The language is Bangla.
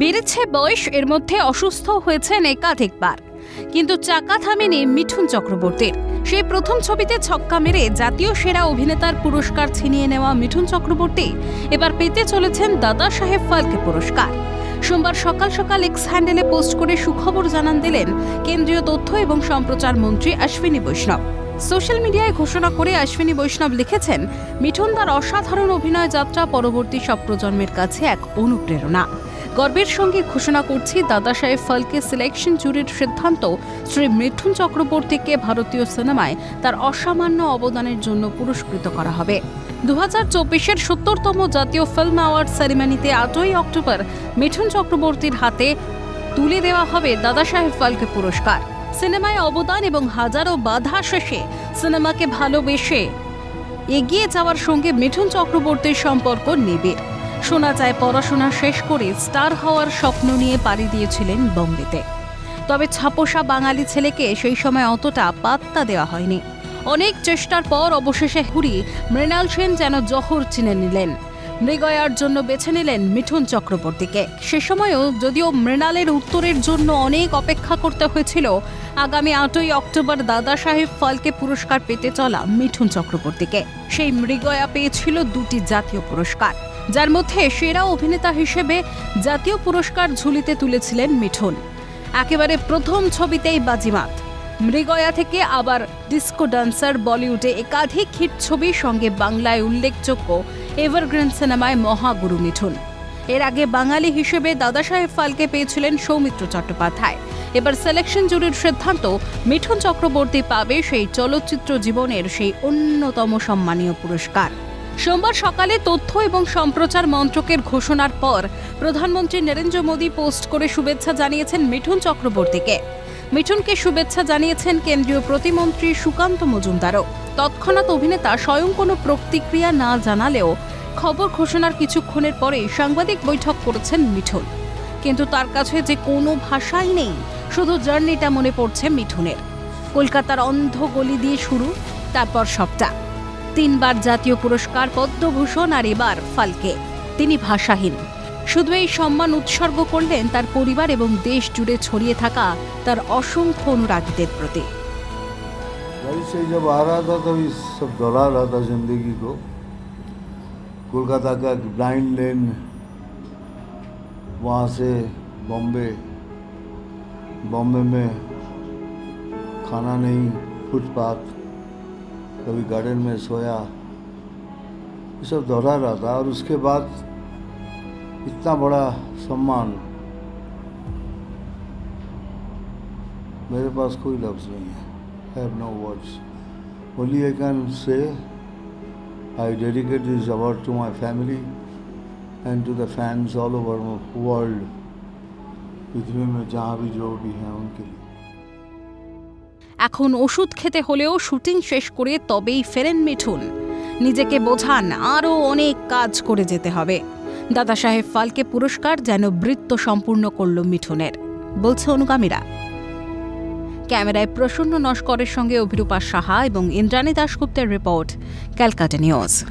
বেড়েছে বয়স, এর মধ্যে অসুস্থ হয়েছেন একাধিকবার। কিন্তু চাকা থামেনি মিঠুন চক্রবর্তীর। সেই প্রথম ছবিতে ছক্কা মেরে জাতীয় সেরা অভিনেতার পুরস্কার ছিনিয়ে নেওয়া মিঠুন চক্রবর্তী এবার পেতে চলেছেন দাদা সাহেব ফালকে পুরস্কার। সোমবার সকাল সকাল এক্স হ্যান্ডেলে পোস্ট করে সুখবর জানান দিলেন কেন্দ্রীয় তথ্য এবং সম্প্রচার মন্ত্রী অশ্বিনী বৈষ্ণব। সোশ্যাল মিডিয়ায় ঘোষণা করে অশ্বিনী বৈষ্ণব লিখেছেন, মিঠুন তার অসাধারণ অভিনয় যাত্রা পরবর্তী সব প্রজন্মের কাছে এক অনুপ্রেরণা। গর্বের সঙ্গে ঘোষণা করছি, দাদা সাহেব ফালকে সিলেকশন জুরির সিদ্ধান্ত, শ্রী মিঠুন চক্রবর্তীকে ভারতীয় সিনেমায় তার অসামান্য অবদানের জন্য পুরস্কৃত করা হবে। দু হাজার চব্বিশের সত্তরতম জাতীয় ফিল্ম অ্যাওয়ার্ড সেরিমনিতে আটই অক্টোবর মিঠুন চক্রবর্তীর হাতে তুলে দেওয়া হবে দাদা সাহেব ফালকে পুরস্কার। সিনেমায় অবদান এবং হাজারো বাধা শেষে সিনেমাকে ভালোবেসে এগিয়ে যাওয়ার সঙ্গে মিঠুন চক্রবর্তীর সম্পর্ক নিবিড়। শোনা যায় পড়াশোনা শেষ করে স্টার হওয়ার স্বপ্ন নিয়ে পাড়ি দিয়েছিলেন বোম্বেতে। তবে ছাপোষা বাঙালি ছেলেকে সেই সময় অতটা পাত্তা দেওয়া হয়নি। অনেক চেষ্টার পর অবশেষে হুরি মৃণাল সেন যেন জহর চিনে নিলেন। মৃগয়ার জন্য বেছে নিলেন মিঠুন চক্রবর্তীকে। সে সময়ও যদিও মৃণালের উত্তরের জন্য অনেক অপেক্ষা করতে হয়েছিল, আগামী আটই অক্টোবর দাদা সাহেব ফালকে পুরস্কার পেতে চলা মিঠুন চক্রবর্তীকে। সেই মৃগয়া পেয়েছিল দুটি জাতীয় পুরস্কার। যার মধ্যে সেরা অভিনেতা হিসেবে জাতীয় পুরস্কার ঝুলিতে তুলেছিলেন মিঠুন। একেবারে প্রথম ছবিতেই বাজিমাত। মৃগয়া থেকে আবার ডিস্কো ডান্সার বলিউডে একাধিক হিট ছবির সঙ্গে বাংলায় উল্লেখযোগ্য এভারগ্রিন সিনেমায় মহাগুরু মিঠুন। এর আগে বাঙালি হিসেবে দাদাসাহেব ফালকে পেয়েছিলেন সৌমিত্র চট্টোপাধ্যায়। এবার সিলেকশন জুরির সিদ্ধান্ত মিঠুন চক্রবর্তী পাবে সেই চলচ্চিত্র জীবনের সেই অন্যতম সম্মানীয় পুরস্কার। সোমবার সকালে তথ্য এবং সম্প্রচার মন্ত্রকের ঘোষণার পর প্রধানমন্ত্রী নরেন্দ্র মোদী পোস্ট করে শুভেচ্ছা জানিয়েছেন মিঠুন চক্রবর্তীকে। মিঠুনকে শুভেচ্ছা জানিয়েছেন কেন্দ্রীয় প্রতিমন্ত্রী সুকান্ত মজুমদারও। তৎক্ষণাৎ অভিনেতা স্বয়ং কোনো প্রতিক্রিয়া না জানালেও খবর ঘোষণার কিছুক্ষণের পরেই সাংবাদিক বৈঠক করেছেন মিঠুন। কিন্তু তার কাছে যে কোনো ভাষাই নেই, শুধু জার্নিটা মনে পড়ছে মিঠুনের। কলকাতার অন্ধ গলি দিয়ে শুরু, তারপর সবটা। তিনবার জাতীয় পুরস্কার পদ্মভূষণ আর এবার ফালকে তিনি ভাষাহীন শুধু এই সম্মান উৎসর্গ করলেন তার পরিবার এবং দেশ জুড়ে ছড়িয়ে থাকা তার অসংখ্য অনুরাগীদের প্রতি गाड़ी से जब आ रहा था तभी सब दोहरा रहा था जिंदगी को कोलकाता का ब्लाइंड लेन वहाँ से बॉम्बे बॉम्बे में खाना नहीं फुटपाथ कभी गार्डन में सोया, ये सब दोहरा रहा था और उसके बाद इतना बड़ा सम्मान। मेरे पास कोई लफ्ज नहीं है। Have no words only I can say I dedicate this award to my family and to the fans all over world पृथ्वी में जहाँ भी जो भी हैं उनके लिए। এখন ওষুধ খেতে হলেও শুটিং শেষ করে তবেই ফেরেন মিঠুন। নিজেকে বোঝান, আরও অনেক কাজ করে যেতে হবে। দাদা সাহেব ফালকে পুরস্কার যেন বৃত্ত সম্পূর্ণ করল মিঠুনের। বলছে অনুগামীরা। ক্যামেরায় প্রসন্ন নস্করের সঙ্গে অভিরূপা সাহা এবং ইন্দ্রাণী দাশগুপ্তের রিপোর্ট, ক্যালকাটা নিউজ।